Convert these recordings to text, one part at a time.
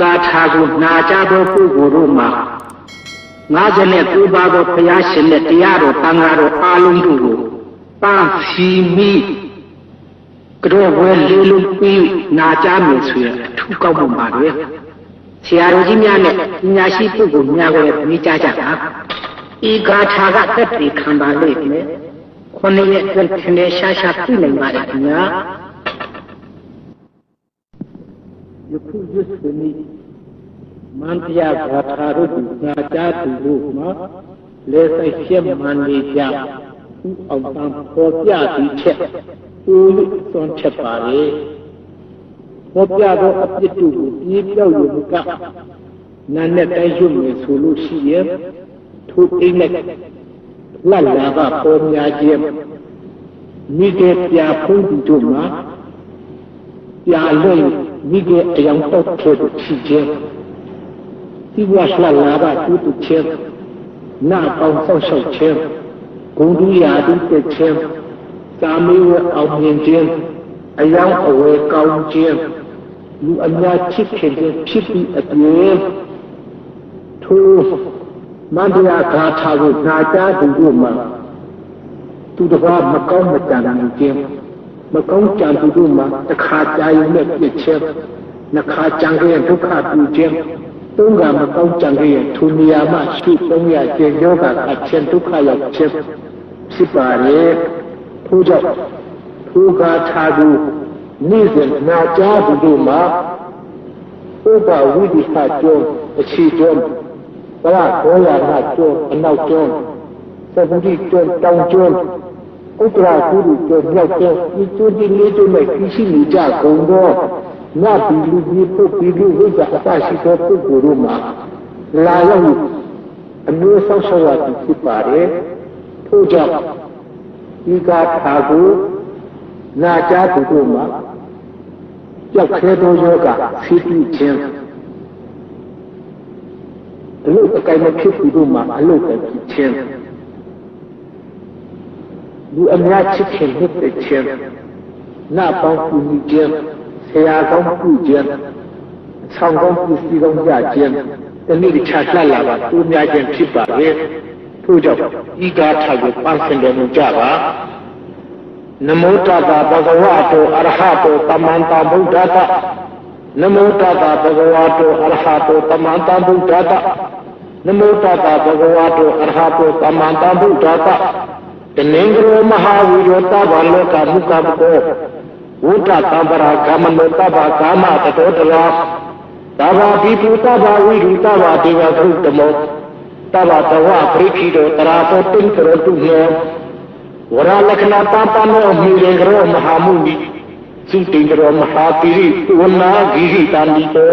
ဂါထာကိုနာကြသောပုဂ္ဂိုလ်တို့မှာ59ပါးသောဘုရားရှင်နဲ့တရားတော်တန်ခါတော်အားလုံးတို့ကိုပန်းစီမိကြောဘွယ်လေးလုံးပြီးနာကြမယ်ဆိုရင်အထူးကောက်မှုပါပဲဆရာတော်ကြီးများနဲ့ပညာရှိပုဂ္ဂိုလ်များကိုလည်းပြီးကြကြတာဤဂါထာကသက်တည်ခံပါလိမ့်မယ်ခုနှစ်ရက်အတွင်းထင်ထင်ရှားရှားပြနိုင်ပါတယ်ခင်ဗျာ ယခုရွတ်ဆိုနေမန္တရားဂါထာတို့ဒီနာကြသူတို့မှာလဲဆိုင်ရှက်မှန်နေကြဥအောင်တန်ပေါ်ပြပြီးချက်ဦးလို့သွန်ချက်ပါလေပေါ်ပြသောအပြစ်တို့ကိုပြေးပြောက်ယူကနာနဲ့တိုင်းရွတ်မယ်ဆိုလို့ရှိရင်ထိုအိမ်နဲ့လှလာကပေါ်များခြင်းမိကေပြဖုံးသူတို့မှာပြလွင့် မိကေအယောင်တော့ဖြစ်ဖြစ်ခြင်းဒီဝါလှလာကသူတို့ခြင်းနာပေါင်းဆောက်ရှောက်ခြင်းဂုံတူရာတုတက်ခြင်းသာမေဝအောင်မြင်ခြင်းအယောင်အဝယ်ကောင်းခြင်းလူအများချစ်ခင်ခြင်းဖြစ်ပြီးအပြင်ထိုမန္တရားဂါထာကိုနာကြားသူတို့မှာသူတစ်ပါးမကောင်းမကြံနိုင်ခြင်း မကောင်းကြံသူတို့မှာတစ်ခါကြာရင်နဲ့ပြစ်ခြင်းနှစ်ခါကြံခဲ့ဒုက္ခပြုခြင်းသုံးကမကောင်းကြံခဲ့ထိုနေရာမှာရှိသုံးရခြင်းယောဂအခြင်းဒုက္ခရောက်ခြင်းဖြစ်ပါလေထို့ကြောင့်ထိုဂါထာကိုနေ့စဉ်နာကြားသူတို့မှာဥပဝိဒိဟကျောင်းအခြေကျောင်းဘဝဘောရနာကျောင်းအနောက်ကျောင်းသဗ္ဗတိကျောင်းတောင်ကျောင်း ဥတရာကုရုကျောင်းမြောက်ကျောင်းဒီကျွန်းဒီလေးကျွန်းနဲ့ခီးရှိနေကြကုန်သောနတ်ပြည်လူကြီးပုတ်ပြည်လူဝိဇ္ဇာအပရှိသောပုဂ္ဂိုလ်တို့မှာလာရောက်အမျိုးဆောက်ရှောက်ရသည်ဖြစ်ပါတယ်ထို့ကြောင့်ဒီကာထာကိုနာကြားသူတို့မှာကြောက်ခဲသောယောဂဖြစ်ပြီးခြင်းအလုတ်အကိုင်မဖြစ်သူတို့မှာအလုတ်ပဲဖြစ်ခြင်း လူအများချစ်ခင်နှစ်သက်ခြင်းနာပေါင်းကူညီခြင်းဆရာကောင်းပြုခြင်းဆောင်ကောင်းပြုစီကောင်းကြခြင်းတနည်းတခြားလှလာပါသူများခြင်းဖြစ်ပါလေထို့ကြောင့်ဤဂါထာကိုပန်းစင်တော်မူကြပါနမောတတာဘဂဝတောအရဟတောတမန္တဗုဒ္ဓတနမောတတာဘဂဝတောအရဟတောတမန္တဗုဒ္ဓတနမောတတာဘဂဝတောအရဟတောတမန္တဗုဒ္ဓတ တနင်္ဂရောမဟာဝိရောတဘာလောကမုကပကောဝုဒ္ဓသံပရာကမနောတဘာကာမတတောတလာတဘာဘိပုတဘာဝိရုတဘာဒေဝသုတမောတဘာတဝပရိခိတောတရာသောတိံကရတုနောဝရလက္ခဏာပပနောမိရေကရောမဟာမုနိသုတိံကရောမဟာပိရိဝနာဂိဟိတန္တိတော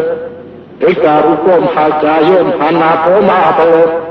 ဧကာရုကောမဟာကာယောမဟာနာပောမဟာပော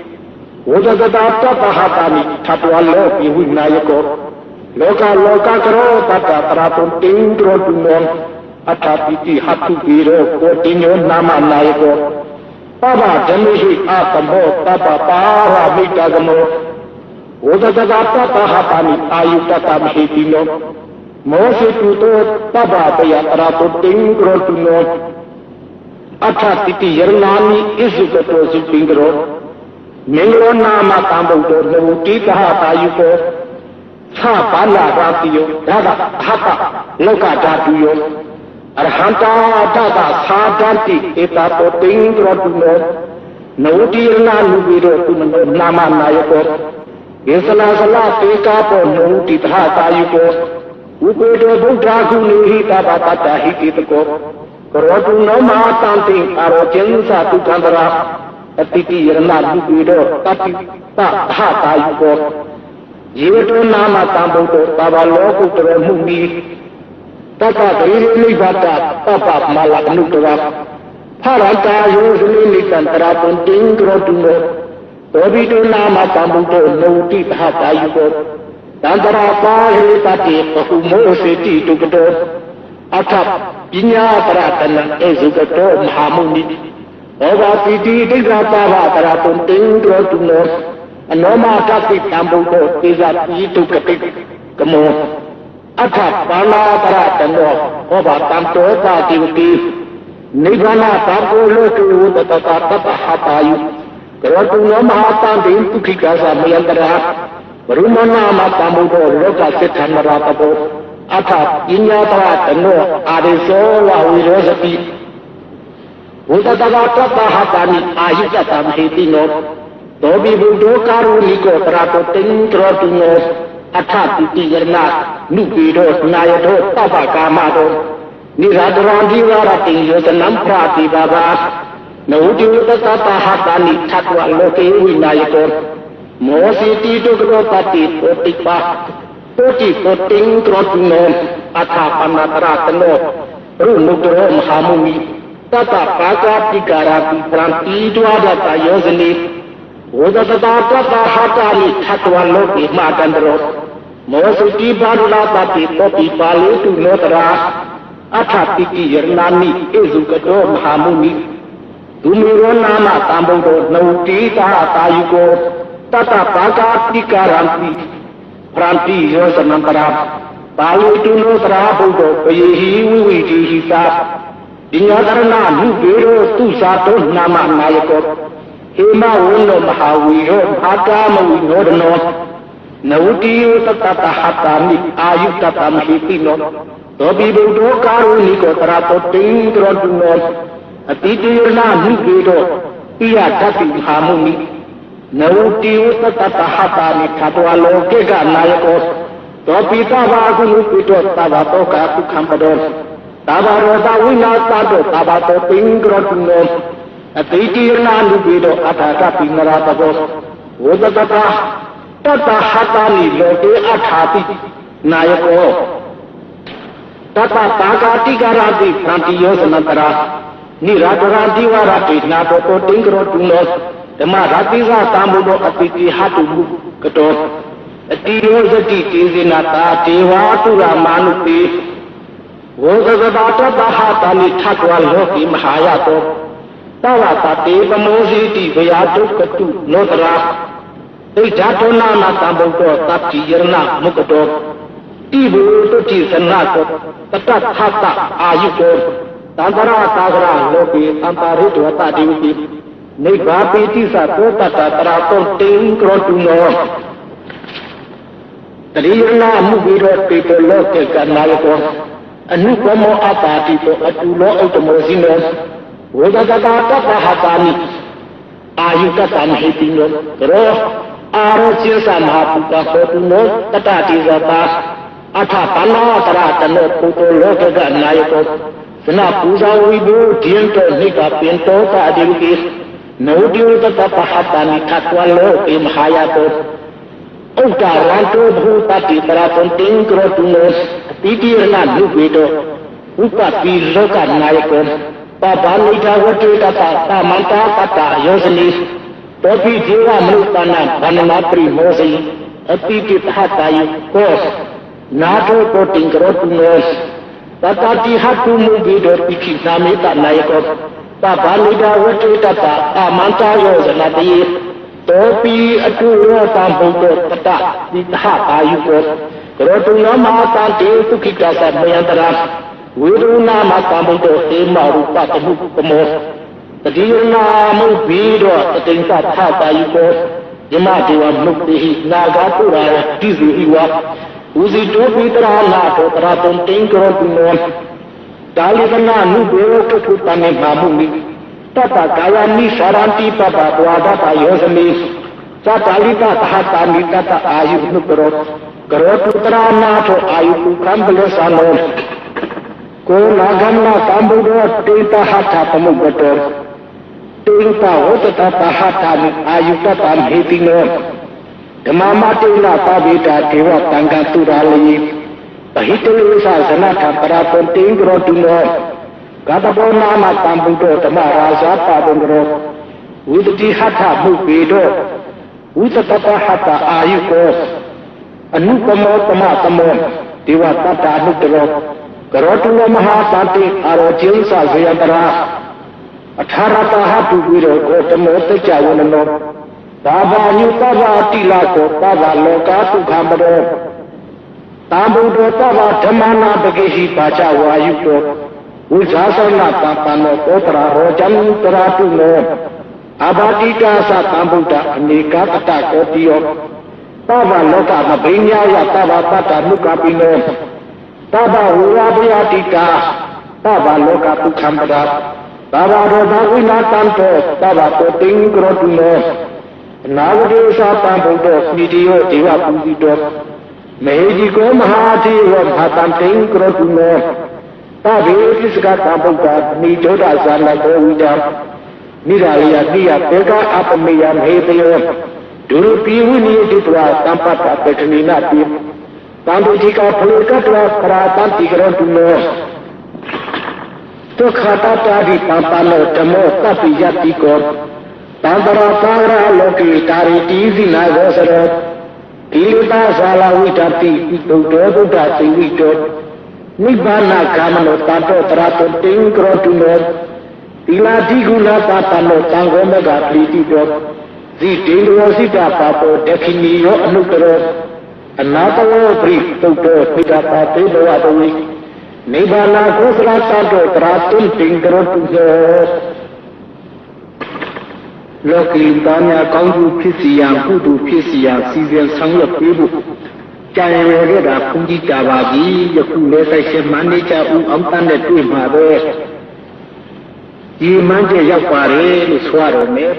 ဿာနာလောကမင်းသာဟိတေကြရောဇမပပဘိရုစီနောနိကျောဓမ္မနိမန္တလောနိကျောရာပကဘိထောသောတရာတုံတိံကရောတုနောအတိတိယရဏလူပေရောဂျီပင်ကရောမဟာမုနိပပနိတဝတိတတ္တသာနိဒဝတ္တယောစနိဝဇဂတာတတ္တဟတာနိထတဝလောပိဝိနာယကောလောကလောကကရောတတ္တပရာတုံတိံကရောတုနောအထာပိတိဟတုပိရောကိုတိညောနာမနာယကောပပဓမ္မိဟိအာသမောတပပါရမိတကမောဝဒတကတတဟတာနိအာယုတတမဟိတိနောမောစိတုတောတပပယပရာတုတိံကရောတုနောအထာပိတိယရဏာနိဣဇုကတောစုပိံကရော မင်္ဂရောနာမတံဗုဒ္ဓောလောတိတဟတာယုကောသဘာလာရာတိယောဒါကအဟတလောကဓာတုယောအရဟံတာတတသာတတိဧတတောတိံကရတုနောနောတိရဏလူပိရောသူမနောနာမနာယကောေသလာသလတေကာပောနောတိသဟတာယုကောဥပေတောဗုဒ္ဓဂုဏိဟိတဘာတတဟိတိတကောကရောတုနောမဟာတံတိအာရောကျင်းသတုကံတရာ အတိတိယရဏလူပိရောတတိတဟတာယုကောယေတောနာမတံဗုဒ္ဓသဘာလောကုတရမှုမိတတ္တဂရိနိဗ္ဗာတပပမလအနုတဝဖရတာယောဇလိနိတံတရာပွန်တင်းကရောတုနောသောဘိတုနာမတံဘုဒ္ဓနုတိပဟတာယုကောတန္တရာပါဟိတတိပဟုမောစေတိတုကတောအထပညာတရတနဧဇုကတောမဟာမုနိ ဘောဂပိတိဒိဋ္ဌပါဝတရာပွန်တင်းကရောတုနောအနောမတတိတံဘုဒ္ဓသေဇပိတုကတိကမောအထပါဏာတရတနောဟောဘာတံတောတာတိဝတိနိဗ္ဗာန်တာကိုလောကေဝတတတတဟတာယုကရောတုနောမဟာတံတိဒုက္ခိကာသမယန္တရာဘရုမနာမတံဘုဒ္ဓလောကစိတ္ထမရာတဘောအထပညာတရတနောအာရိသောဝဝိရောစတိ ဘုဒ္ဓတတတဟတာနိအာယုတတံဟေတိနောသောဘိဘုဒ္ဓကာရုဏိကောတရာတောတင်ကရောတုနောအထပိတိယရဏနုပေတောနာယတောတပ္ပကာမတောနိရာတရံဒီဝရတိယောတနံပရာတိဘာဘာနဝတိဝတတတဟတာနိသတ္တဝလောကေဝိနာယတောမောစီတိတုကရောပတိတောတိပါတောတိတောတင်ကရောတုနောအထပနတရတနောရုနုတရောမဟာမုမိ တတပါကပိကာရာပိပရံတိဒဝဒတယောဇနိဝဒတတာတတဟာတာမိသတ္တဝလောကိမာတန္တရောမောစုတိဘာရလာပတိပောပိပါလေတုမောတရာအထပိကိယရဏာမိဧဇုကတောမဟာမုနိဒုမီရောနာမတံဗုဒ္ဓောနှုတ်တိတာတာယုကောတတပါကပိကာရံတိပရံတိယောဇနံတရာပါလေတုမောတရာဗုဒ္ဓောပယေဟိဝိဝိတိဟိသာ ပညာတရဏလူပေရောသူစာတောနာမနာယကောဟေမဝန္နောမဟာဝီရောဘာကာမဝိနောဒနောနဝတိယတတတဟတာမိအာယုတတမဟိတိနောသောပိဗုဒ္ဓောကာရုဏိကောတရာတောတိံကရောတုနောအတိတေရဏလူပေရောပိယတတိမဟာမုနိနဝတိဝတတတဟတာနိသတ္တဝလောကေကနာယကောသောပိတဘာကုလူပိတောသဘာတောကာဒုက္ခံပဒော သဘာရောတဝိနာသတောသဘာတောပိင်္ဂရောတုနောအတိတိရဏလူပိတောအထာကပိနရာတဘောဝဒတတတတဟတာနိလောကေအထာတိနာယကောတတတာဂာတိကာရတိသံတိယောသနတရာနိရာတရာတိဝရတိနာတောတောတိင်္ဂရောတုနောဓမ္မရာတိကသံဘုဒ္ဓအတိတိဟတုမုကတောအတိယောဇတိတေဇိနာတာဒေဝတုရမာနုပိ ဝေဇဂတာတတဟတာနိထတ်ဝလောကိမဟာယတောတဝတတေပမောဇိတိဘယာတုကတုနောတရာဣဇာတောနာမသံဘုဒ္ဓတတိယရဏမုကတောတိဘူတုတိသနာတောတတထတအာယုတောတန္တရာသာဂရလောကေအံပါရိတဝတတိဝတိနိဗ္ဗာပိတိသသောတတတရာတောတိံကရောတုနောတရိယနာမှုပြီးတော့ပေတလောကေကနာယကော အနုကမောအပါတိတောအတူလောဥတ္တမောဇိနောဝေဒတတာတတဟတာနိအာယုတတံဟိတိနောရောအာရောจิตသမဟာပုတ္တဟောတုနောတတတိဇတာအထပနာတရတနောပုတ္တလောကကနာယကောသနပူဇာဝိဘူဒိယံတောနိကပင်တောတာအဒီဝိနုဒိယတတပဟတာနိသတ္တဝလောကေမဟာယတောဥဒ္ဒါရတောဘူတတိတရာတုံတင်ကရတုနော တိတိရဏလူပေတောဥပပိလောကနာယကောပပနိဒဝတေတတသမန္တာပတ္တယောဇနိတောပိဇေဝမနုတနာဗန္နမပရိမောဇိအတိတိသဟတာယကောနာတောတောတင်ကရတုနောတတတိဟတုမုဘေတောပိခိသာမေတနာယကောပပနိဒဝတေတတသမန္တာယောဇနတေတောပိအတုရောတံဘုဒ္ဓတတတိသဟတာယကောက ရောတုနောမဟာတံတေဒုက္ခိတသမယန္တရာဝေဒနာမတံဘုဒ္ဓဟေမရူပတမှုကမောတတိယနာမုဘိတော့တတိသထတာယကောယမဒေဝမုတ်တိဟိနာဂတုရာတိစီဟိဝဥစီတောပိတရာနာတောတရာတုံတိင်္ကရောတုနောဒါလိကနာနုဘေဝကထုတမေမာမှုမိတတကာယနိသရန္တိပပဘဝဒတယောဇမိသတာလိကသဟတာမိတတအာယုနုကရော ကရောတုတရာနာထောအာယုကံဘလသနောကိုနာဂမနာသံဘုဒ္ဓတေတဟထသမုပတောတေတဝတတတဟထမိအာယုတတံဟေ တိနောဓမ္မမတေနသဗေတာဒေဝတံကတုရာလိပဟိတလေသဇနထပရာပတိင်္ဂရောတုနောဂတဘောနာမတံပုတောဓမ္မရာဇာပါဒံကရောဝိတတိဟထမှုပေတောဝိတတတဟတအာယုကောအနုပမောတမတမောဒေဝတတ္တာနုတရောကရောတုဝမဟာတတိအာရောကျင်းစာဇယတရာအထာရတဟတုပြီးတော့ကိုတမောတကြဝနနောသာဘာညုသဗ္ဗတိလာကိုသဗ္ဗလောကဒုက္ခမရောတာဘုဒ္ဓသဗ္ဗဓမ္မနာပကိရှိပါချဝါယုတောဝိဇာသနာတပံနောပောတရာရောဇံတရာတုနောအဘာတိကာသတံဗုဒ္ဓအနေကတတကောတိယော သဗ္ဗလောကမဘိညာယသဗ္ဗပတ္တမုကပိနောသဗ္ဗဝိရာပယတိကာသဗ္ဗလောကဒုက္ခမရာသဗ္ဗရောဓဝိနာတံတောသဗ္ဗတောတိံကရောတုနောနာဝတိသတံဗုဒ္ဓမိတိယောဒေဝပူဇိတောမေဟိကြီးကောမဟာတိဝမဟာတံတိံကရောတုနောသဗ္ဗေပိစကတံဗုဒ္ဓမိဒောဒဇာနတောဝိဒံနိရာလယတိယပေကအပမေယမေတယော ဒုရပိဝိနိယတိတဝသံပတ္တပေတနိနာတိတံတုจิกာဖလေကတဝပရာတံတိကရောတုနောဒုက္ခတတာတိပပနောဓမ္မောတပ္ပိယတိကောတံတရာသာရလောကေတာရိတိဇိနာယောစရောဒီလတာဇာလဝိတတိဣတုတောဗုဒ္ဓသိဝိတောနိဗ္ဗာနကာမနောတတောတရာတောတိံကရောတုနောသီလာတိကုလပါတနောတံဃောမကပလီတိ တောဇိတေရောစိတပါတောဒခိနီယောအနုကရောအနာတဝပရိတုတ်တောပိတာပါတေဘဝတဝိနိဗ္ဗာနကုသလတတောတရာတုတိံကရောတုနောလောကီသားများကောင်းကျိုးဖြစ်စီရန်ကုသိုလ်ဖြစ်စီရန်စီစဉ်ဆောင်ရွက်ပေးဖို့ကြံရယ်ခဲ့တာဘုန်းကြီးတာပါပြီယခုလဲဆိုင်ရှင်မန္တေချဦးအောင်တန်းနဲ့တွေ့မှာပဲဒီမှန်းကျရောက်ပါတယ်လို့ဆိုရတော့မယ်